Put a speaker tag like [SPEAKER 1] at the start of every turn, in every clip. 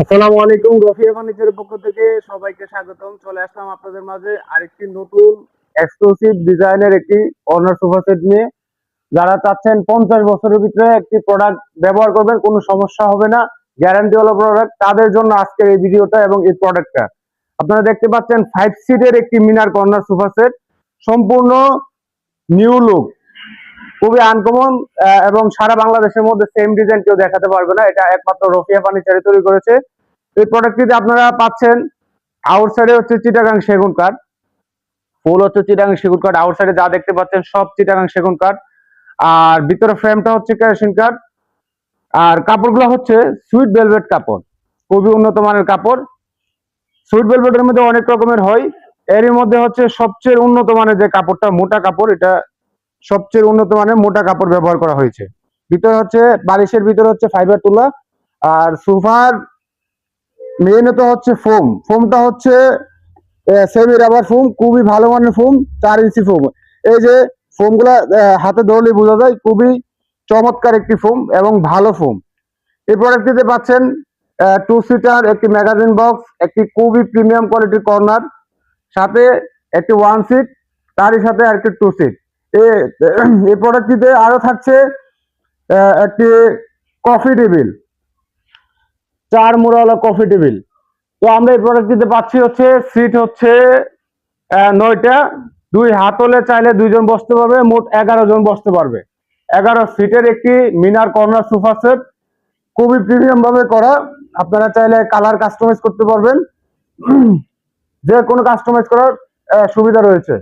[SPEAKER 1] আসসালামু আলাইকুম, রফিয়া ফার্নিচারের পক্ষ থেকে সবাইকে স্বাগতম। চলে আসলাম আপনাদের মাঝে আরেকটি নতুন এক্সক্লুসিভ ডিজাইনের একটি কর্নার সোফা সেট নিয়ে। যারা চাচ্ছেন পঞ্চাশ বছরের ভিতরে একটি প্রোডাক্ট ব্যবহার করবেন, কোনো সমস্যা হবে না। গ্যারান্টি হলো প্রোডাক্ট তাদের জন্য আজকের এই ভিডিওটা এবং এই প্রোডাক্টটা আপনারা দেখতে পাচ্ছেন ফাইভ সিটের একটি মিনার কর্নার সোফা সেট সম্পূর্ণ নিউ লুক খুবই আনকমন এবং সারা বাংলাদেশের মধ্যে সেম ডিজাইন কেউ দেখাতে পারবে না। এটা একমাত্র রফিয়া ফার্নিচারে তৈরি করেছে। এই প্রোডাক্টটিতে আপনারা পাচ্ছেন আউটসাইডে হচ্ছে চিটাগাং সেগুন কাঠ। ফুল হচ্ছে চিটাগাং সেগুন কাঠ। আউটসাইডে যা দেখতে পাচ্ছেন, সব চিটাগাং সেগুন কাঠ। আর ভিতরে ফ্রেমটা হচ্ছে কেরোসিন কাঠ। আর কাপড়গুলো হচ্ছে সুইট ভেলভেট কাপড়। খুবই উন্নত মানের কাপড়। সুইট ভেলভেটের মধ্যে অনেক রকমের হয়। এরই মধ্যে হচ্ছে সবচেয়ে উন্নত মানের যে কাপড়টা, মোটা কাপড়, এটা সবচেয়ে উন্নত মানের মোটা কাপড় ব্যবহার করা হয়েছে। ভিতরে হচ্ছে, বালিশের ভিতরে হচ্ছে ফাইবার তুলা, আর সোফার মেইনত হচ্ছে ফোম ফোমটা হচ্ছে সেমি রাবার ফোম খুবই ভালো মানের ফোম চার ইঞ্চি ফোম এই যে ফোমগুলা হাতে ধরলে বোঝা যায়, খুবই চমৎকার একটি ফোম এবং ভালো ফোম এই প্রোডাক্টটিতে পাচ্ছেন টু সিটার একটি ম্যাগাজিন বক্স একটি খুবই প্রিমিয়াম কোয়ালিটির কর্নার সাথে একটি ওয়ান সিট তারই সাথে আরেকটি টু সিট এই প্রোডাক্টটিতে আরও থাকছে একটি কফি টেবিল চার মোড়াওয়ালা কফি টেবিল তো আমরা এই প্রোডাক্টটিতে পাচ্ছি হচ্ছে সিট হচ্ছে নয়টা। দুই হাত হলে চাইলে দুইজন বসতে পারবে, মোট এগারো জন বসতে পারবে। এগারো সিটের একটি মিনার কর্নার সোফা সেট। খুবই প্রিমিয়াম ভাবে করা। আপনারা চাইলে কালার কাস্টমাইজ করতে পারবেন। যে কোনো কাস্টমাইজ করার সুবিধা রয়েছে।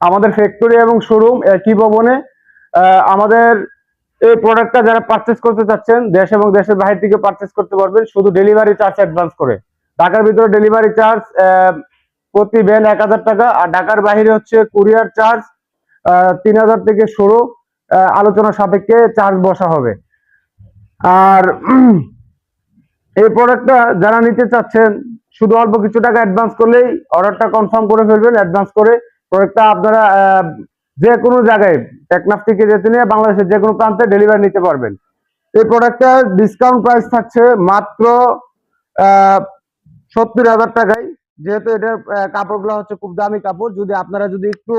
[SPEAKER 1] আমাদের ফ্যাক্টরি এবং শোরুম একই ভবনে আমাদের এই প্রোডাক্টটা যারা পারচেস করতে চাচ্ছেন, দেশ এবং দেশের বাইরে থেকে পারচেস করতে পারবেন, শুধু ডেলিভারি চার্জ অ্যাডভান্স করে। ঢাকার ভিতরে ডেলিভারি চার্জ প্রতি ভ্যান এক হাজার টাকা, আর ঢাকার বাইরে হচ্ছে কুরিয়ার চার্জ তিন হাজার থেকে শুরু আলোচনা সাপেক্ষে চার্জ বসা হবে। আর এই প্রোডাক্টটা যারা নিতে চাচ্ছেন, শুধু অল্প কিছু টাকা অ্যাডভান্স করলেই অর্ডারটা কনফার্ম করে ফেলবেন অ্যাডভান্স করে প্রোডাক্টটা আপনারা যে কোনো জায়গায় টেকনাফ থেকে যেতে নিয়ে বাংলাদেশের যে কোনো প্রান্তে ডেলিভারি নিতে পারবেন। এই প্রোডাক্টটার ডিসকাউন্ট প্রাইস থাকছে মাত্র সত্তর হাজার টাকায়। যেহেতু এটার কাপড়গুলো হচ্ছে খুব দামি কাপড়, যদি আপনারা যদি একটু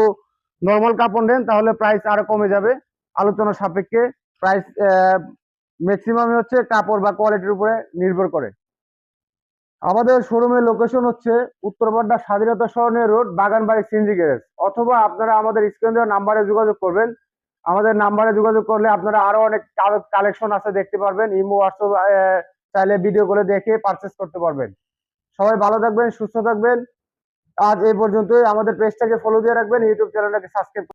[SPEAKER 1] নর্মাল কাপড় নেন, তাহলে প্রাইস আরও কমে যাবে। আলোচনা সাপেক্ষে প্রাইস ম্যাক্সিমাম হচ্ছে কাপড় বা কোয়ালিটির উপরে নির্ভর করে। আমাদের শোরুমের লোকেশন হচ্ছে উত্তরপাড্ডা স্বাধীনতা সরণের রোড, বাগানবাড়ি সিনজি গ্যারেজ অথবা আপনারা আমাদের স্ক্রিন দেওয়া নাম্বারে যোগাযোগ করবেন। আমাদের নাম্বারে যোগাযোগ করলে আপনারা আরও অনেক কালেকশন আছে দেখতে পারবেন। ইমো হোয়াটসঅ্যাপ চাইলে ভিডিও করে দেখে পারচেস করতে পারবেন। সবাই ভালো থাকবেন, সুস্থ থাকবেন। আজ এই পর্যন্তই। আমাদের পেজটাকে ফলো দিয়ে রাখবেন। ইউটিউব চ্যানেলটাকে সাবস্ক্রাইব